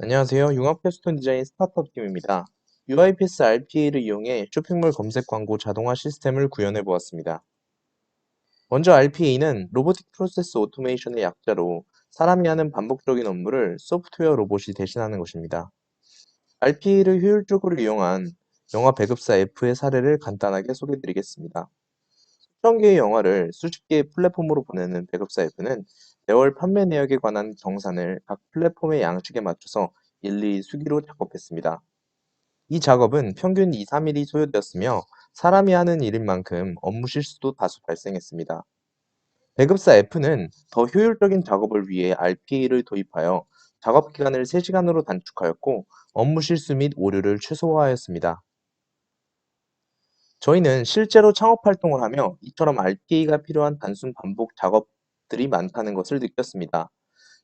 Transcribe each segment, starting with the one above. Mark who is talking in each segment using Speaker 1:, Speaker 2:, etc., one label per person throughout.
Speaker 1: 안녕하세요. 융합 캐스톤 디자인 스타트업 팀입니다. UIPS RPA를 이용해 쇼핑몰 검색 광고 자동화 시스템을 구현해 보았습니다. 먼저 RPA는 로보틱 프로세스 오토메이션의 약자로 사람이 하는 반복적인 업무를 소프트웨어 로봇이 대신하는 것입니다. RPA를 효율적으로 이용한 영화 배급사 F의 사례를 간단하게 소개해 드리겠습니다. 수천 개의 영화를 수십 개의 플랫폼으로 보내는 배급사 F는 매월 판매 내역에 관한 정산을 각 플랫폼의 양식에 맞춰서 일일이 수기로 작업했습니다. 이 작업은 평균 2, 3일이 소요되었으며 사람이 하는 일인 만큼 업무 실수도 다수 발생했습니다. 배급사 F는 더 효율적인 작업을 위해 RPA를 도입하여 작업 기간을 3시간으로 단축하였고 업무 실수 및 오류를 최소화하였습니다. 저희는 실제로 창업 활동을 하며 이처럼 RPA가 필요한 단순 반복 작업 들이 많다는 것을 느꼈습니다.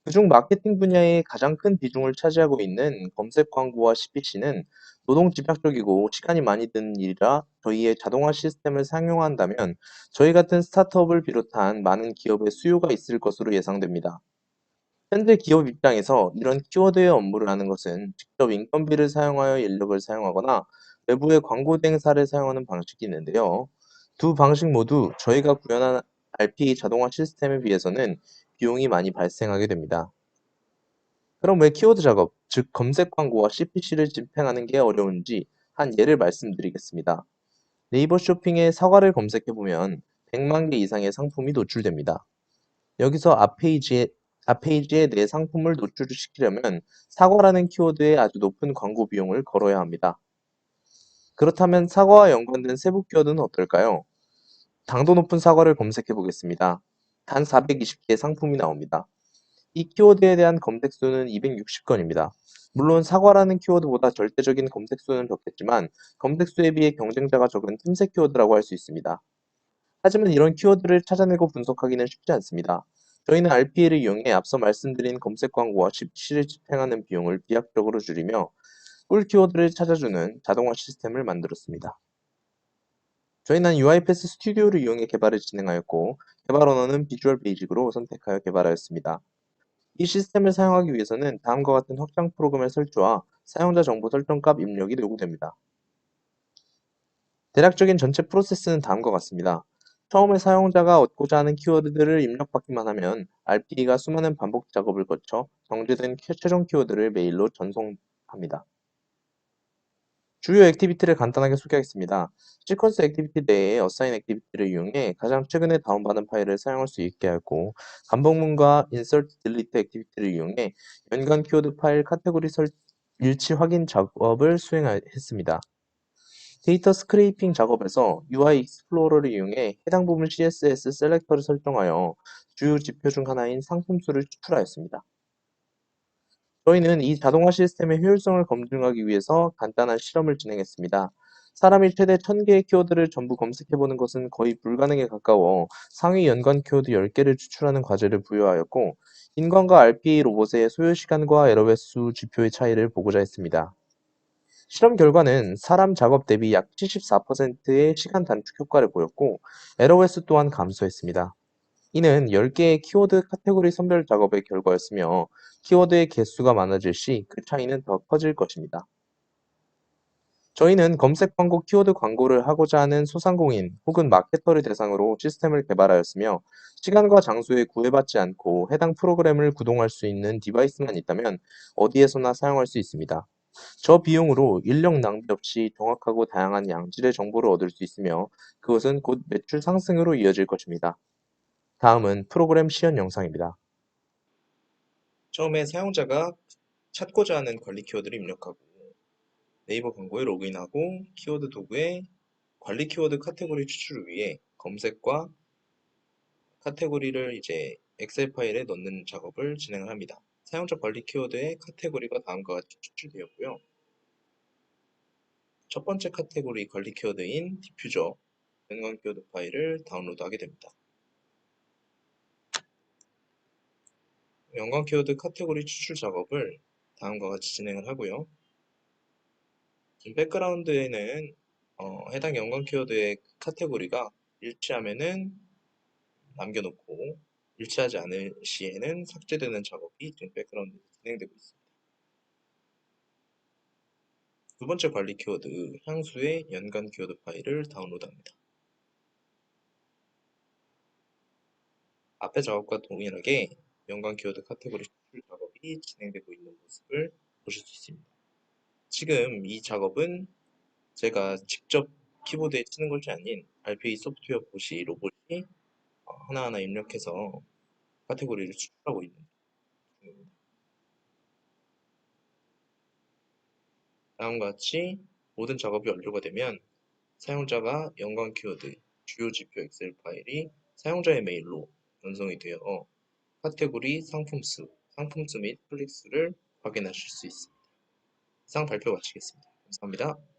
Speaker 1: 그중 마케팅 분야에 가장 큰 비중을 차지하고 있는 검색 광고와 CPC는 노동 집약적이고 시간이 많이 드는 일이라 저희의 자동화 시스템을 상용한다면 저희 같은 스타트업을 비롯한 많은 기업의 수요가 있을 것으로 예상됩니다. 현재 기업 입장에서 이런 키워드의 업무를 하는 것은 직접 인건비를 사용하여 인력을 사용하거나 외부의 광고 대행사를 사용하는 방식이 있는데요. 두 방식 모두 저희가 구현한 RPA 자동화 시스템에 비해서는 비용이 많이 발생하게 됩니다. 그럼 왜 키워드 작업, 즉 검색 광고와 CPC를 집행하는 게 어려운지 한 예를 말씀드리겠습니다. 네이버 쇼핑에 사과를 검색해보면 100만 개 이상의 상품이 노출됩니다. 여기서 앞 페이지에, 앞 페이지에 내 상품을 노출시키려면 사과라는 키워드에 아주 높은 광고 비용을 걸어야 합니다. 그렇다면 사과와 연관된 세부 키워드는 어떨까요? 당도 높은 사과를 검색해 보겠습니다. 단 420개의 상품이 나옵니다. 이 키워드에 대한 검색 수는 260건입니다. 물론 사과라는 키워드보다 절대적인 검색 수는 적겠지만 검색 수에 비해 경쟁자가 적은 틈새 키워드라고 할 수 있습니다. 하지만 이런 키워드를 찾아내고 분석하기는 쉽지 않습니다. 저희는 RPA를 이용해 앞서 말씀드린 검색 광고와 CPC를 집행하는 비용을 비약적으로 줄이며 꿀 키워드를 찾아주는 자동화 시스템을 만들었습니다. 저희는 UiPath 스튜디오를 이용해 개발을 진행하였고 개발 언어는 비주얼 베이직으로 선택하여 개발하였습니다. 이 시스템을 사용하기 위해서는 다음과 같은 확장 프로그램의 설치와 사용자 정보 설정 값 입력이 요구됩니다. 대략적인 전체 프로세스는 다음과 같습니다. 처음에 사용자가 얻고자 하는 키워드들을 입력받기만 하면 RPA가 수많은 반복 작업을 거쳐 정제된 최종 키워드를 메일로 전송합니다. 주요 액티비티를 간단하게 소개하겠습니다. 시퀀스 액티비티 내에 어사인 액티비티를 이용해 가장 최근에 다운받은 파일을 사용할 수 있게 하고 반복문과 insert, delete 액티비티를 이용해 연관 키워드 파일 카테고리 설, 일치 확인 작업을 수행했습니다. 데이터 스크레이핑 작업에서 UI 익스플로러를 이용해 해당 부분 CSS 셀렉터를 설정하여 주요 지표 중 하나인 상품수를 추출하였습니다. 저희는 이 자동화 시스템의 효율성을 검증하기 위해서 간단한 실험을 진행했습니다. 사람이 최대 1000개의 키워드를 전부 검색해보는 것은 거의 불가능에 가까워 상위 연관 키워드 10개를 추출하는 과제를 부여하였고 인관과 RPA 로봇의 소요 시간과 에러 횟수 지표의 차이를 보고자 했습니다. 실험 결과는 사람 작업 대비 약 74%의 시간 단축 효과를 보였고 에러 횟수 또한 감소했습니다. 이는 10개의 키워드 카테고리 선별 작업의 결과였으며 키워드의 개수가 많아질 시 그 차이는 더 커질 것입니다. 저희는 검색 광고 키워드 광고를 하고자 하는 소상공인 혹은 마케터를 대상으로 시스템을 개발하였으며 시간과 장소에 구애받지 않고 해당 프로그램을 구동할 수 있는 디바이스만 있다면 어디에서나 사용할 수 있습니다. 저 비용으로 인력 낭비 없이 정확하고 다양한 양질의 정보를 얻을 수 있으며 그것은 곧 매출 상승으로 이어질 것입니다. 다음은 프로그램 시연 영상입니다. 처음에 사용자가 찾고자 하는 관리 키워드를 입력하고 네이버 광고에 로그인하고 키워드 도구에 관리 키워드 카테고리 추출을 위해 검색과 카테고리를 이제 엑셀 파일에 넣는 작업을 진행을 합니다. 사용자 관리 키워드의 카테고리가 다음과 같이 추출되었고요. 첫 번째 카테고리 관리 키워드인 디퓨저 연관 키워드 파일을 다운로드하게 됩니다. 연관 키워드 카테고리 추출 작업을 다음과 같이 진행을 하고요. 백그라운드에는 어, 해당 연관 키워드의 카테고리가 일치하면은 남겨놓고 일치하지 않을 시에는 삭제되는 작업이 지금 백그라운드에 진행되고 있습니다. 두 번째 관리 키워드 향수의 연간 키워드 파일을 다운로드합니다. 앞의 작업과 동일하게 연간 키워드 카테고리 추출 작업이 진행되고 있는 모습을 보실 수 있습니다. 지금 이 작업은 제가 직접 키보드에 치는 것이 아닌 RPA 소프트웨어 보시 로봇이 어, 하나하나 입력해서 카테고리를 추출하고 있는 중입니다. 다음과 같이 모든 작업이 완료가 되면 사용자가 연관 키워드 주요 지표 엑셀 파일이 사용자의 메일로 전송이 되어 카테고리 상품수, 상품수 및 클릭수를 확인하실 수 있습니다. 이상 발표 마치겠습니다. 감사합니다.